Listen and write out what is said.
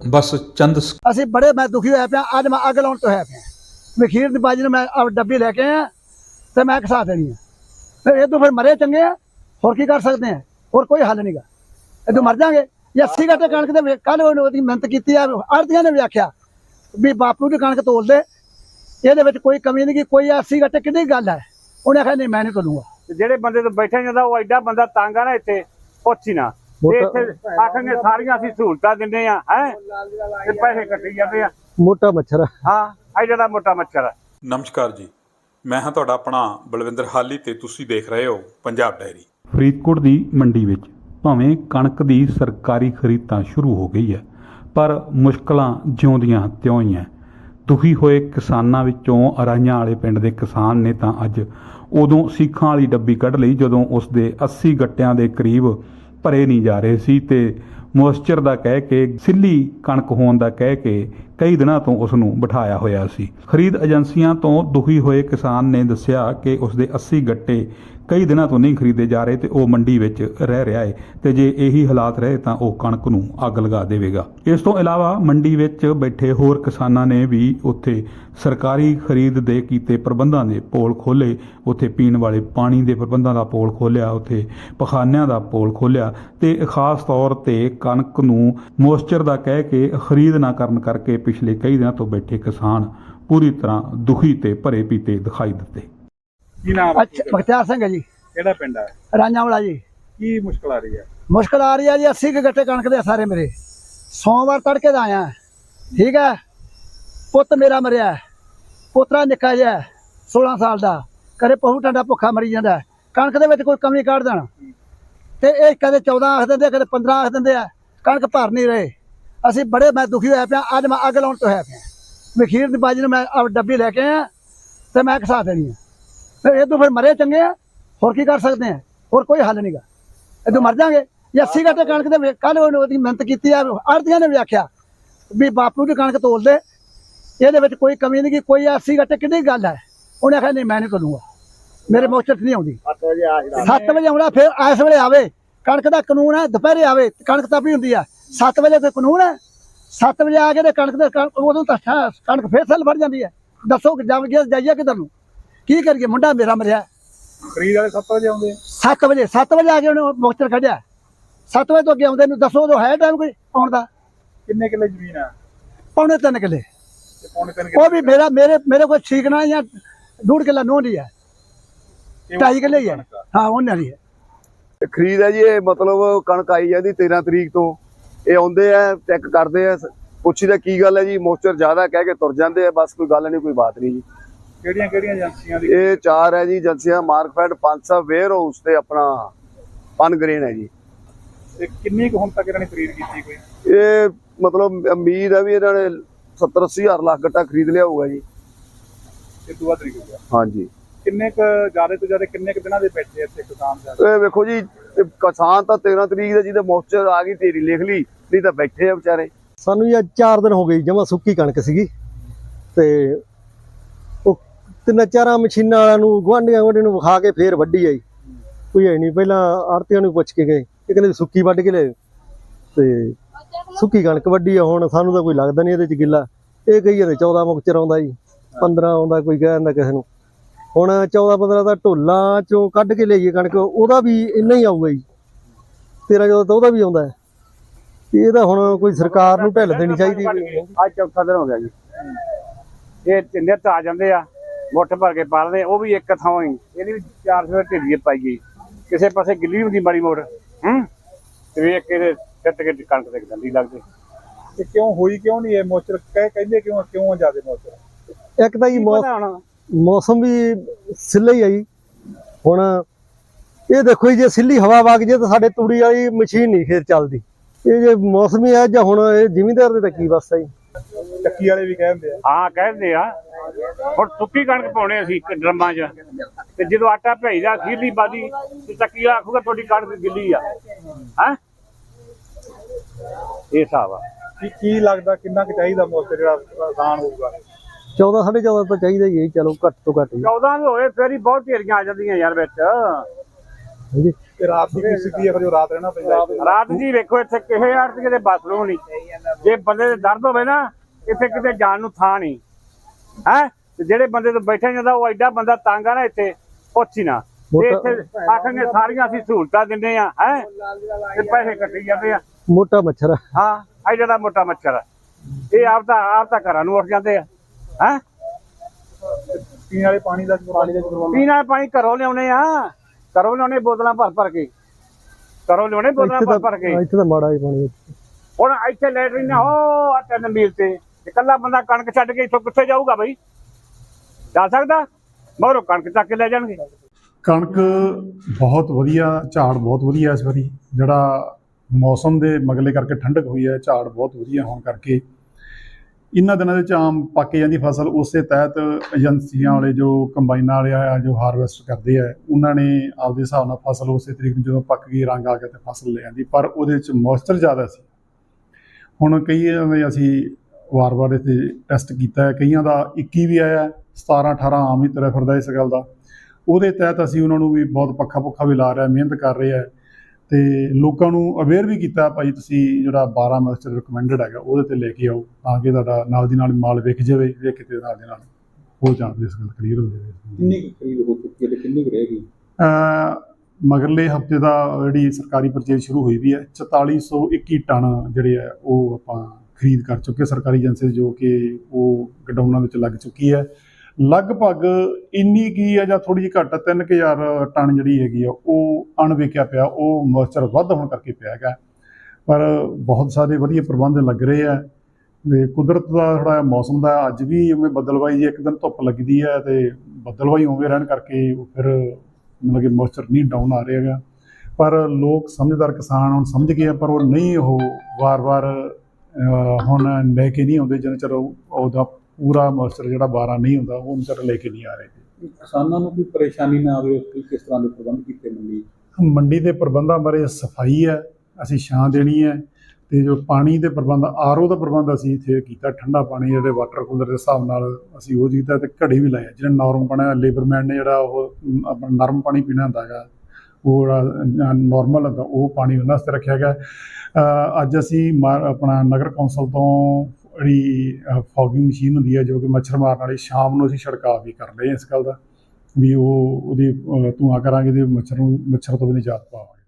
ਬਸ ਚੰਦ ਅਸੀਂ ਬੜੇ ਮੈਂ ਦੁਖੀ ਹੋਇਆ ਪਿਆ ਅੱਜ ਮੈਂ ਅੱਗ ਲਾਉਣ ਤੋਂ ਹੋਇਆ ਪਿਆ। ਮਖੀਰ ਦੀ ਬਾਜੀ ਨੂੰ ਮੈਂ ਆਹ ਡੱਬੀ ਲੈ ਕੇ ਆਇਆ ਤੇ ਮੈਂ ਘਸਾ ਦੇਣੀ ਆ। ਫਿਰ ਇਹ ਤੋਂ ਫਿਰ ਮਰੇ ਚੰਗੇ ਆ ਹੋਰ ਕੀ ਕਰ ਸਕਦੇ ਆ? ਹੋਰ ਕੋਈ ਹੱਲ ਨਹੀਂਗਾ ਇਹ ਤੋਂ ਮਰ ਜਾਾਂਗੇ। ਜਾਂ 80 ਗੱਟੇ ਕਣਕ ਦੇ ਕੱਲ ਉਹਦੀ ਮਿਹਨਤ ਕੀਤੀ ਆ ਆੜਤੀਆਂ ਨੇ ਵੀ ਆਖਿਆ ਵੀ ਬਾਪੂ ਦੀ ਕਣਕ ਤੋਲ ਦੇ। ਇਹਦੇ ਵਿੱਚ ਕੋਈ ਕਮੀ ਨਹੀਂ ਗੀ ਕੋਈ 80 ਗੱਟੇ ਕਿੰਨੀ ਗੱਲ ਹੈ ਉਹਨੇ ਆਖਿਆ ਨਹੀਂ ਮੈਂ ਨਹੀਂ ਤੋਲੂੰਗਾ। ਜਿਹੜੇ ਬੰਦੇ ਤੋਂ ਬੈਠਾ ਜਾਂਦਾ ਉਹ ਐਡਾ ਬੰਦਾ ਤੰਗ ਆ ਨਾ ਇੱਥੇ ਪੁੱਛ ਹੀ ਨਾ। ਇੱਥੇ ਆਖਣਗੇ ਸਾਰੀਆਂ ਅਸੀਂ ਸਹੂਲਤਾਂ ਦਿੰਦੇ ਆ ਹੈ? ਤੇ ਪੈਸੇ ਕੱਟੀ ਜਾਂਦੇ ਆ। ਮੋਟਾ ਮੱਛਰ। ਹਾਂ ਐਡਾ ਦਾ ਮੋਟਾ ਮੱਛਰ ਆ। ਨਮਸਕਾਰ ਜੀ। ਮੈਂ ਹਾਂ ਤੁਹਾਡਾ ਆਪਣਾ ਬਲਵਿੰਦਰ ਹਾਲੀ ਤੇ ਤੁਸੀਂ ਦੇਖ ਰਹੇ ਹੋ ਪੰਜਾਬ ਡਾਇਰੀ। ਫਰੀਦਕੋਟ ਦੀ ਮੰਡੀ ਵਿੱਚ ਭਾਵੇਂ ਕਣਕ ਦੀ ਸਰਕਾਰੀ ਖਰੀਦ ਤਾਂ ਸ਼ੁਰੂ ਹੋ ਗਈ ਹੈ ਪਰ ਮੁਸ਼ਕਲਾਂ ਜਿਉਂਦੀਆਂ ਤਿਉਂ ਹੀ ਹੈ। ਦੁਖੀ ਹੋਏ ਕਿਸਾਨਾਂ ਵਿੱਚੋਂ ਅਰਾਈਆਂ ਵਾਲੇ ਪਿੰਡ ਦੇ ਕਿਸਾਨ ਨੇ ਤਾਂ ਅੱਜ ਉਦੋਂ ਸੀਖਾਂ ਵਾਲੀ ਡੱਬੀ ਕੱਢ ਲਈ ਜਦੋਂ ਉਸ ਦੇ 80 ਗੱਟਿਆਂ ਦੇ ਕਰੀਬ ਭਰੇ ਨਹੀਂ ਜਾ ਰਹੇ ਸੀ ਤੇ ਮੋਇਸਚਰ ਦਾ ਕਹਿ ਕੇ, ਸਿੱਲੀ ਕਣਕ ਹੋਣ ਦਾ ਕਹਿ ਕੇ ਕਈ ਦਿਨਾਂ ਤੋਂ ਉਸ ਨੂੰ ਬਿਠਾਇਆ ਹੋਇਆ ਸੀ। ਖਰੀਦ ਏਜੰਸੀਆਂ ਤੋਂ ਦੁਖੀ ਹੋਏ ਕਿਸਾਨ ਨੇ ਦੱਸਿਆ ਕਿ ਉਸ ਦੇ 80 ਗੱਟੇ ਕਈ ਦਿਨਾਂ ਤੋਂ ਨਹੀਂ ਖਰੀਦੇ ਜਾ ਰਹੇ ਤੇ ਉਹ ਮੰਡੀ ਵਿੱਚ ਰਹਿ ਰਿਹਾ ਹੈ ਤੇ ਜੇ ਇਹੀ ਹਾਲਾਤ ਰਹੇ ਤਾਂ ਉਹ ਕਣਕ ਨੂੰ ਅੱਗ ਲਗਾ ਦੇਵੇਗਾ। ਇਸ ਤੋਂ ਇਲਾਵਾ ਮੰਡੀ ਵਿੱਚ ਬੈਠੇ ਹੋਰ ਕਿਸਾਨਾਂ ਨੇ ਵੀ ਉੱਥੇ ਸਰਕਾਰੀ ਖਰੀਦ ਦੇ ਕੀਤੇ ਪ੍ਰਬੰਧਾਂ ਦੇ ਪੋਲ ਖੋਲੇ ਉੱਥੇ ਪੀਣ ਵਾਲੇ ਪਾਣੀ ਦੇ ਪ੍ਰਬੰਧਾਂ ਦਾ ਪੋਲ ਖੋਲਿਆ ਉੱਥੇ ਪਖਾਨਿਆਂ ਦਾ ਪੋਲ ਖੋਲਿਆ ਤੇ ਖਾਸ ਤੌਰ ਤੇ ਕਣਕ ਨੂੰ ਮੋਇਸਚਰ ਦਾ ਕਹਿ ਕੇ ਖਰੀਦ ਨਾ ਕਰਨ ਕਰਕੇ ਪਿਛਲੇ ਕਈ ਦਿਨਾਂ ਤੋਂ ਬੈਠੇ ਕਿਸਾਨ ਪੂਰੀ ਤਰ੍ਹਾਂ ਦੁਖੀ ਤੇ ਭਰੇ ਪੀਤੇ ਦਿਖਾਈ ਦਿੱਤੇ। ਕੀ ਨਾਮ ਅੱਛਾ ਬਖਤਿਆਰ ਸਿੰਘ ਹੈ ਜੀ। ਕਿਹੜਾ ਪਿੰਡ ਹੈ ਰਾਂਝਾ ਵਾਲਾ ਜੀ। ਕੀ ਮੁਸ਼ਕਲ ਆ ਰਹੀ ਹੈ ਮੁਸ਼ਕਲ ਆ ਰਹੀ ਹੈ ਜੀ 80 ਕੁ ਗੱਟੇ ਕਣਕ ਦੇ ਸਾਰੇ ਮੇਰੇ। ਸੋਮਵਾਰ ਤੜਕੇ ਦਾ ਆਇਆ। ਠੀਕ ਹੈ? ਪੁੱਤ ਮੇਰਾ ਮਰਿਆ। ਹੈ। ਪੋਤਰਾ ਨਿੱਕਾ ਜਿਹਾ ਹੈ, 16 ਸਾਲ ਦਾ। ਕਰੇ ਪਹੂ ਟੰਡਾ ਭੁੱਖਾ ਮਰੀ ਜਾਂਦਾ ਹੈ। ਕਣਕ ਦੇ ਵਿੱਚ ਕੋਈ ਕਮੀ ਕੱਢ ਦੇਣ। ਤੇ ਇਹ ਕਦੇ 14 ਆਖ ਦਿੰਦੇ ਕਦੇ 15 ਆਖ ਦਿੰਦੇ ਆ। ਕਣਕ ਭਰ ਨਹੀਂ ਰਹੇ। ਅਸੀਂ ਬੜੇ ਮੈਂ ਦੁਖੀ ਹੋਇਆ ਪਿਆ। ਅੱਜ ਮੈਂ ਅੱਗ ਲਾਉਣ ਤੋਂ ਹੋਇਆ ਪਿਆ। ਮਖੀਰ ਦੀ ਬਾਜੀ ਨੂੰ ਮੈਂ ਡੱਬੀ ਲੈ ਕੇ ਆਇਆ। ਤੇ ਮੈਂ ਘਸਾ ਦੇਣੀ ਆ। ਫਿਰ ਇਹ ਤੋਂ ਫਿਰ ਮਰੇ ਚੰਗੇ ਆ ਹੋਰ ਕੀ ਕਰ ਸਕਦੇ ਆ? ਹੋਰ ਕੋਈ ਹੱਲ ਨਹੀਂਗਾ ਇਹ ਤੋਂ ਮਰ ਜਾਾਂਗੇ। ਜਾਂ 80 ਗੱਟੇ ਕਣਕ ਦੇ ਕੱਲ ਉਹਦੀ ਮਿਹਨਤ ਕੀਤੀ ਆ ਆੜਤੀਆਂ ਨੇ ਵੀ ਆਖਿਆ ਵੀ ਬਾਪੂ ਦੀ ਕਣਕ ਤੋਲ ਦੇ। ਇਹਦੇ ਵਿੱਚ ਕੋਈ ਕਮੀ ਨਹੀਂ ਗੀ ਕੋਈ 80 ਗੱਟੇ ਕਿੰਨੀ ਗੱਲ ਹੈ? ਉਹਨੇ ਆਖਿਆ ਨਹੀਂ ਮੈਂ ਨਹੀਂ ਤੋਲੂੰਗਾ। ਮੇਰੇ ਮੋਚਰ 'ਚ ਨਹੀਂ ਆਉਂਦੀ। 7 ਵਜੇ ਆ 7 ਵਜੇ ਆਉਣਾ ਫਿਰ ਇਸ ਵੇਲੇ ਆਵੇ। ਕਣਕ ਦਾ ਕਾਨੂੰਨ ਹੈ ਦੁਪਹਿਰੇ ਆਵੇ। ਕਣਕ ਤਾਂ ਵੀ ਹੁੰਦੀ ਆ। 7 ਵਜੇ ਕੋਈ ਕਾਨੂੰਨ ਹੈ? 7 ਵਜੇ ਆ ਕੇ ਤੇ ਕਣਕ ਦੇ ਉਦੋਂ ਤਾਂ ਕਣਕ ਫੇਰ ਸੈੱਲ ਫੜ ਜਾਂਦੀ ਹੈ। ਦੱਸੋ ਕਿ ਜਾਈਏ ਕਿੱਧਰ ਨੂੰ? ਕੀ ਕਰੀਏ? ਮੁੰਡਾ ਮੇਰਾ ਮਰਿਆ। ਖਰੀਦ ਵਾਲੇ 7 ਵਜੇ ਆਉਂਦੇ 7 ਵਜੇ 7 ਵਜੇ ਆ ਕੇ ਉਹਨੇ ਮੋਚਰ ਕੱਢਿਆ। 7 ਵਜੇ ਤੋਂ ਅੱਗੇ ਆਉਂਦੇ ਨੂੰ ਦੱਸੋ ਉਦੋਂ ਹੈ ਟਾਈਮ ਕੋਈ ਆਉਣ ਦਾ? ਕਿੰਨੇ ਕਿੱਲੇ ਜ਼ਮੀਨ ਆ? ਪੌਣੇ ਤਿੰਨ ਕਿੱਲੇ। ਉਹ ਵੀ ਮੇਰਾ ਮੇਰੇ ਮੇਰੇ ਕੋਲ ਛੀਕਣਾ ਜਾਂ ਡੂਢ ਕਿੱਲਾ ਨੋਹ ਦੀ ਹੈ। ਢਾਈ ਕਿੱਲੇ ਹੀ ਹੈ। ਹਾਂ ਉਹਨਾਂ ਦੀ ਹੈ। ਖਰੀਦ ਹੈ ਜੀ ਇਹ ਮਤਲਬ ਕਣਕ ਆਈ ਜਾਂਦੀ 13 ਤਰੀਕ ਤੋਂ। ਇਹ ਆਉਂਦੇ ਆ ਚੈੱਕ ਕਰਦੇ ਆ ਪੁੱਛੀਦਾ ਕੀ ਗੱਲ ਹੈ ਜੀ ਮੋਇਸਚਰ ਜ਼ਿਆਦਾ ਕਹਿ ਕੇ ਤੁਰ ਜਾਂਦੇ ਆ ਬਸ ਕੋਈ ਗੱਲ ਨਹੀਂ ਕੋਈ ਬਾਤ ਨਹੀਂ ਜੀ। ਕਿਹੜੀਆਂ ਕਿਹੜੀਆਂ ਏਜੰਸੀਆਂ ਦੀ? ਇਹ ਚਾਰ ਹੈ ਜੀ ਏਜੰਸੀਆਂ ਮਾਰਕਫੈਡ ਪੰਜਸਾ ਵੇਅਰ ਹਾਊਸ ਤੇ ਆਪਣਾ ਪਨ ਗ੍ਰੇਨ ਹੈ ਜੀ। ਤੇ ਕਿੰਨੀ ਕੁ ਹੁਣ ਤੱਕ ਇਹਨਾਂ ਨੇ ਖਰੀਦ ਕੀਤੀ ਕੋਈ? ਇਹ ਮਤਲਬ ਉਮੀਦ ਹੈ ਵੀ ਇਹਨਾਂ ਨੇ 70 80 ਹਜ਼ਾਰ ਲੱਖ ਗੱਟਾ ਖਰੀਦ ਲਿਆ ਹੋਊਗਾ ਜੀ। ਇਹ ਦੂਆ ਤਰੀਕ ਹੋ ਗਿਆ ਹਾਂਜੀ। ਕਿੰਨੇ ਕੁ ਜ਼ਿਆਦਾ ਤੋਂ ਜ਼ਿਆਦਾ ਕਿੰਨੇ ਕੁ ਦਿਨਾਂ ਦੇ ਬੈਠੇ ਇੱਥੇ ਕਿਸਾਨ ਜਾ ਇਹ ਵੇਖੋ ਜੀ ਇਹ ਕਿਸਾਨ ਤਾਂ 13 ਤਰੀਕ ਦਾ ਜਿਹਦੇ ਮੋਇਸਚਰ ਆ ਗਈ ਢੇਰੀ ਲਿਖ ਲਈ ਨਹੀਂ ਤਾਂ ਬੈਠੇ ਆ ਵਿਚਾਰੇ। ਸਾਨੂੰ 4 ਦਿਨ ਹੋ ਗਏ ਜਮਾ ਸੁੱਕੀ ਕਣਕ ਸੀਗੀ ਤੇ ਤਿੰਨ ਚਾਰਾਂ ਮਸ਼ੀਨਾਂ ਵਾਲਿਆਂ ਨੂੰ, ਗੁਆਂਢੀਆਂ ਗੁਆਂਢੀ ਨੂੰ ਵਿਖਾ ਕੇ ਫੇਰ ਵੱਢੀ ਆਈ। ਕੋਈ ਹੈ ਨਹੀਂ, ਪਹਿਲਾਂ ਆੜਤੀਆਂ ਨੂੰ ਪੁੱਛ ਕੇ ਗਏ। ਇਹ ਕਹਿੰਦੇ ਸੁੱਕੀ ਵੱਢ ਕੇ ਲਿਆਓ ਤੇ ਸੁੱਕੀ ਕਣਕ ਵੱਢੀ ਆ, ਹੁਣ ਸਾਨੂੰ ਤਾਂ ਕੋਈ ਲੱਗਦਾ ਨਹੀਂ ਇਹਦੇ ਚ ਗਿੱਲਾ। ਇਹ ਕਹੀ ਜਾਂਦੇ 14 ਮੁਕਚਰ ਆਉਂਦਾ ਜੀ 15 ਆਉਂਦਾ, ਕੋਈ ਕਹਿ ਦਿੰਦਾ ਕਿਸੇ ਨੂੰ। ਹੁਣ 14 15 ਦਾ ਢੋਲਾਂ ਚੋਂ ਕੱਢ ਕੇ ਲਈਏ ਕਣਕ, ਉਹਦਾ ਵੀ ਇੰਨਾ ਹੀ ਆਊਗਾ ਜੀ। 13 14 ਤਾਂ ਉਹਦਾ ਵੀ ਆਉਂਦਾ ਤੇ ਇਹਦਾ ਹੁਣ ਕੋਈ ਸਰਕਾਰ ਨੂੰ ਢਿੱਲ ਦੇਣੀ ਚਾਹੀਦੀ ਅੱਜ ਚੌਥਾ ਦਿਨ ਹੋ ਗਿਆ ਜੀ। ਇਹ ਤਿੰਨੇ ਤਾਂ ਆ ਜਾਂਦੇ ਆ। ਮੁੱਠ ਭਰ ਕੇ ਪਾਲਦੇ ਉਹ ਵੀ ਇੱਕ ਥਾਂ ਹੀ। ਇਹਦੀ ਵੀ 400 ਢੇਰੀਏ ਪਾਈ ਗਈ। ਕਿਸੇ ਪਾਸੇ ਗਿੱਲੀ ਹੁੰਦੀ ਮਾੜੀ ਮੋੜ ਹੂੰ? ਤੇ ਵੇਖ ਕੇ ਇਹਦੇ ਛੱਟ ਕੇ ਕਣਕ ਤੇ ਗੰਦੀ ਲੱਗਦੀ ਤੇ ਕਿਉਂ ਹੋਈ ਕਿਉਂ ਨਹੀਂ ਇਹ ਮੋਇਸਚਰ ਕਹਿ ਕਹਿੰਦੇ ਕਿਉਂ ਕਿਉਂ ਜ਼ਿਆਦਾ ਮੋਇਸਚਰ ਇੱਕ ਤਾਂ ਜੀ ਮੌਸਮ ਵੀ ਸਿੱਲਾ ਹੀ ਆ ਜੀ। ਹੁਣ ਇਹ ਦੇਖੋ ਜੀ ਜੇ ਸਿੱਲੀ ਹਵਾ ਵਗ ਜੇ ਤਾਂ ਸਾਡੇ ਤੂੜੀ ਵਾਲੀ ਮਸ਼ੀਨ ਨਹੀਂ ਖੇਤ ਚੱਲਦੀ। ਇਹ ਜੇ ਮੌਸਮ ਹੀ ਆ ਜਾਂ ਹੁਣ ਇਹ ਜ਼ਿਮੀਂਦਾਰ ਦੇ ਤਾਂ ਕੀ ਵਸਦਾ ਜੀ। ਚੱਕੀ ਵਾਲੇ ਵੀ ਕਹਿੰਦੇ ਆ। ਹਾਂ ਕਹਿੰਦੇ ਆ। ਹੁਣ ਸੁੱਕੀ ਕਣਕ ਪਾਉਣੇ ਅਸੀਂ ਇੱਕ ਡਰਮਾਂ 'ਚ। ਤੇ ਜਦੋਂ ਆਟਾ ਭੇਜਦਾ ਖੀਰਲੀ ਬਾਦੀ ਤੇ ਚੱਕੀ ਵਾਲਾ ਆਖੂਗਾ ਤੁਹਾਡੀ ਕਣਕ ਗਿੱਲੀ ਆ। ਹੈ? ਇਹ ਹਿਸਾਬ ਆ। ਕੀ ਕੀ ਲੱਗਦਾ ਕਿੰਨਾ ਕੁ ਚਾਹੀਦਾ ਮੋਇਸਚਰ ਜਿਹੜਾ ਆਸਾਨ ਹੋਊਗਾ? 14 14.5 ਤਾਂ ਚਾਹੀਦਾ ਹੀ ਚਲੋ ਘੱਟ ਤੋਂ ਘੱਟ ਜੀ 14 ਵੀ ਹੋਏ ਫੇਰ ਹੀ ਬਹੁਤ ਢੇਰੀਆਂ ਆ ਜਾਂਦੀਆਂ ਯਾਰ ਵਿੱਚ। ਹਾਂਜੀ। ਤੇ ਰਾਤ ਦੀ ਕੀ ਸਥਿਤੀ ਹੈ ਫਿਰ ਜੋ ਰਾਤ ਰਹਿਣਾ ਪੈਂਦਾ? ਰਾਤ ਜੀ ਵੇਖੋ ਇੱਥੇ ਕਿਸੇ ਆੜਤ ਕਿਤੇ ਬਾਥਰੂਮ ਨਹੀਂ। ਜੇ ਬੰਦੇ ਦੇ ਦਰਦ ਹੋਵੇ ਨਾ ਇੱਥੇ ਕਿਤੇ ਜਾਣ ਨੂੰ ਥਾਂ ਨਹੀਂ। ਹੈ? ਤੇ ਜਿਹੜੇ ਬੰਦੇ ਤੋਂ ਬੈਠਾ ਜਾਂਦਾ ਉਹ ਐਡਾ ਬੰਦਾ ਤੰਗ ਆ ਨਾ ਇੱਥੇ ਪੁੱਛੀ ਨਾ। ਤੇ ਇੱਥੇ ਆਖਣਗੇ ਸਾਰੀਆਂ ਅਸੀਂ ਸਹੂਲਤਾਂ ਦਿੰਦੇ ਆ ਹੈ? ਤੇ ਪੈਸੇ ਕੱਟੀ ਜਾਂਦੇ ਆ। ਮੋਟਾ ਮੱਛਰ। ਹਾਂ ਐਡਾ ਦਾ ਮੋਟਾ ਮੱਛਰ। ਇਹ ਆਪ ਤਾਂ ਆਪ ਤਾਂ ਘਰਾਂ ਨੂੰ ਉੱਠ ਜਾਂਦੇ ਆ। ਹੈ? ਪੀਣ ਵਾਲੇ ਪਾਣੀ ਦਾ ਪਾਣੀ ਦਾ ਪੀਣ ਵਾਲਾ ਪਾਣੀ ਘਰੋਂ ਲਿਆਉਣੇ ਆ। ਘਰੋਂ ਲਿਆਉਣੇ ਬੋਤਲਾਂ ਭਰ ਭਰ ਕੇ। ਘਰੋਂ ਲਿਆਉਣੇ ਬੋਤਲਾਂ ਭਰ ਭਰ ਕੇ। ਇੱਥੇ ਤਾਂ ਮਾੜਾ ਹੀ ਪਾਣੀ ਹੁਣ ਇੱਥੇ ਲੈਟਰੀਨ ਨਾ ਹੋ ਆ ਤਿੰਨ ਮੀਲ ਤੇ। ਇਕੱਲਾ ਬੰਦਾ ਕਣਕ ਛੱਡ ਕੇ ਇੱਥੋਂ ਕਿੱਥੇ ਜਾਊਗਾ ਬਈ? ਜਾ ਸਕਦਾ? ਮਗਰੋਂ ਕਣਕ ਚੱਕ ਕੇ ਲੈ ਜਾਣਗੇ। ਕਣਕ ਬਹੁਤ ਵਧੀਆ, ਝਾੜ ਬਹੁਤ ਵਧੀਆ ਇਸ ਵਾਰੀ। ਜਿਹੜਾ ਮੌਸਮ ਦੇ ਮਗਲੇ ਕਰਕੇ ਠੰਡਕ ਹੋਈ ਹੈ, ਝਾੜ ਬਹੁਤ ਵਧੀਆ ਹੋਣ ਕਰਕੇ। ਇਹਨਾਂ ਦਿਨਾਂ ਦੇ ਵਿੱਚ ਆਮ ਪੱਕ ਜਾਂਦੀ ਫਸਲ ਉਸੇ ਤਹਿਤ ਏਜੰਸੀਆਂ ਵਾਲੇ ਜੋ ਕੰਬਾਈਨਾਂ ਵਾਲੇ ਆ, ਜੋ ਹਾਰਵੈਸਟ ਕਰਦੇ ਆ, ਉਹਨਾਂ ਨੇ ਆਪਦੇ ਹਿਸਾਬ ਨਾਲ ਫਸਲ ਉਸੇ ਤਰੀਕ ਨੂੰ ਜਦੋਂ ਪੱਕ ਗਈ, ਰੰਗ ਆ ਗਿਆ ਤੇ ਫਸਲ ਲੈ ਆਂਦੀ। ਪਰ ਉਹਦੇ ਵਿੱਚ ਮੋਇਸਚਰ ਜ਼ਿਆਦਾ ਸੀ। ਹੁਣ ਕਈ ਐਵੇਂ ਅਸੀਂ ਵਾਰ-ਵਾਰ ਇੱਥੇ ਟੈਸਟ ਕੀਤਾ ਹੈ। ਕਈਆਂ ਦਾ 21 ਵੀ ਆਇਆ 17 18 ਆਮ ਹੀ ਤੁਰਿਆ ਫਿਰਦਾ ਇਸ ਗੱਲ ਦਾ। ਉਹਦੇ ਤਹਿਤ ਅਸੀਂ ਉਹਨਾਂ ਨੂੰ ਵੀ ਬਹੁਤ ਪੱਖਾ ਪੁੱਖਾ ਵੀ ਲਾ ਰਿਹਾ ਮਿਹਨਤ ਕਰ ਰਹੇ ਤੇ ਲੋਕਾਂ ਨੂੰ ਅਵੇਅਰ ਵੀ ਕੀਤਾ ਭਾਈ ਤੁਸੀਂ ਜਿਹੜਾ 12 ਮਸਟਰ ਰეკਮੈਂਡਡ ਹੈਗਾ ਉਹਦੇ ਤੇ ਲੈ ਕੇ ਆਓ ਤਾਂ ਕਿ ਤੁਹਾਡਾ ਨਾਲ ਦੀ ਨਾਲ ਮਾਲ ਵਿਕ ਜਾਵੇ ਵੇਖ ਕੇ ਤੇ ਨਾਲ ਦੀ ਨਾਲ ਹੋ ਜਾਵੇ ਇਸ ਗੱਲ ਕਲੀਅਰ ਹੋ ਜਾਵੇ। ਕਿੰਨੀ ਕੁ ਖਰੀਦ ਹੋ ਚੁੱਕੀ ਹੈ ਤੇ ਕਿੰਨੀ ਕੁ ਰਹੇਗੀ ਅਹ ਮਗਰਲੇ ਹਫ਼ਤੇ ਦਾ ਜਿਹੜੀ ਸਰਕਾਰੀ ਪਰਚੇਜ ਸ਼ੁਰੂ ਹੋਈ ਵੀ ਹੈ 4421 ਟਨ ਜਿਹੜੇ ਆ ਉਹ ਆਪਾਂ ਖਰੀਦ ਕਰ ਚੁੱਕੇ ਸਰਕਾਰੀ ਏਜੰਸੀ ਜੋ ਕਿ ਉਹ ਗਡਾਊਨਾਂ ਵਿੱਚ ਲੱਗ ਚੁੱਕੀ ਹੈ। ਲਗਭਗ ਇੰਨੀ ਕੀ ਹੈ ਜਾਂ ਥੋੜੀ ਜਿਹੀ ਘੱਟ 3000 ਟਨ ਜਿਹੜੀ ਹੈਗੀ ਆ, ਉਹ ਅਣਵੇਕਿਆ ਪਿਆ, ਉਹ ਮੋਇਸਚਰ ਵੱਧ ਹੋਣ ਕਰਕੇ ਪਿਆ ਹੈਗਾ। ਪਰ ਬਹੁਤ ਸਾਰੇ ਵਧੀਆ ਪ੍ਰਬੰਧ ਲੱਗ ਰਹੇ ਆ। ਤੇ ਕੁਦਰਤ ਦਾ ਥੋੜਾ ਮੌਸਮ ਦਾ ਅੱਜ ਵੀ ਉਵੇਂ ਬਦਲਵਾਈ ਜੇ ਇੱਕ ਦਿਨ ਧੁੱਪ ਲੱਗਦੀ ਹੈ ਤੇ ਬਦਲਵਾਈ ਉਵੇਂ ਰਹਿਣ ਕਰਕੇ ਫਿਰ ਮਤਲਬ ਕਿ ਮੋਇਸਚਰ ਨਹੀਂ ਡਾਊਨ ਆ ਰਿਹਾ ਹੈਗਾ। ਪਰ ਲੋਕ ਸਮਝਦਾਰ ਕਿਸਾਨ ਹੁਣ ਸਮਝ ਗਏ ਪਰ ਉਹ ਨਹੀਂ ਉਹ ਵਾਰ-ਵਾਰ ਹੁਣ ਲੈ ਕੇ ਨਹੀਂ ਆਉਂਦੇ ਜਿੰਨਾ ਚਿਰ ਉਹ- ਉਹਦਾ ਪੂਰਾ ਮੋਇਸਚਰ ਜਿਹੜਾ 12 ਨਹੀਂ ਹੁੰਦਾ ਉਹ ਚਿਰ ਲੈ ਕੇ ਨਹੀਂ ਆ ਰਹੇ। ਕਿਸਾਨਾਂ ਨੂੰ ਕੋਈ ਪਰੇਸ਼ਾਨੀ ਨਾ ਆਵੇ ਉਸ ਲਈ ਕਿਸ ਤਰ੍ਹਾਂ ਦੇ ਪ੍ਰਬੰਧ ਕੀਤੇ ਮੰਡੀ? ਮੰਡੀ ਦੇ ਪ੍ਰਬੰਧਾਂ ਬਾਰੇ ਸਫ਼ਾਈ ਹੈ ਅਸੀਂ ਛਾਂ ਦੇਣੀ ਹੈ। ਤੇ ਜੋ ਪਾਣੀ ਦੇ ਪ੍ਰਬੰਧ ਆਰਓ ਦਾ ਪ੍ਰਬੰਧ ਅਸੀਂ ਇੱਥੇ ਕੀਤਾ ਠੰਡਾ ਪਾਣੀ ਜਿਹੜੇ ਵਾਟਰ ਕੂਲਰ ਦੇ ਹਿਸਾਬ ਨਾਲ ਅਸੀਂ ਉਹ ਕੀਤਾ ਤੇ ਘੜੇ ਵੀ ਲਾਇਆ ਜਿਹੜਾ ਨਾਰਮ ਪਾਣੀ ਲੇਬਰਮੈਨ ਨੇ ਜਿਹੜਾ ਉਹ ਆਪਣਾ ਨਰਮ ਪਾਣੀ ਪੀਣਾ ਹੁੰਦਾ ਹੈਗਾ ਉਹ ਜਿਹੜਾ ਨਾਰਮਲ ਹੁੰਦਾ ਉਹ ਪਾਣੀ ਉਹਨਾਂ ਵਾਸਤੇ ਰੱਖਿਆ ਗਿਆ। ਅੱਜ ਅਸੀਂ ਮਾ- ਆਪਣਾ ਨਗਰ ਕੌਂਸਲ ਤੋਂ ਜਿਹੜੀ ਫੌਗਿੰਗ ਮਸ਼ੀਨ ਹੁੰਦੀ ਹੈ ਜੋ ਕਿ ਮੱਛਰ ਮਾਰਨ ਵਾਲੀ ਸ਼ਾਮ ਨੂੰ ਅਸੀਂ ਛਿੜਕਾਅ ਵੀ ਕਰ ਰਹੇ ਹਾਂ ਇਸ ਗੱਲ ਦਾ ਵੀ ਉਹ ਉਹਦੀ ਅ, ਧੂੰਆਂ ਕਰਾਂਗੇ ਤੇ ਮੱਛਰ ਨੂੰ ਮੱਛਰ ਤੋਂ ਵੀ ਨਿਜਾਤ ਪਾਵਾਂਗੇ।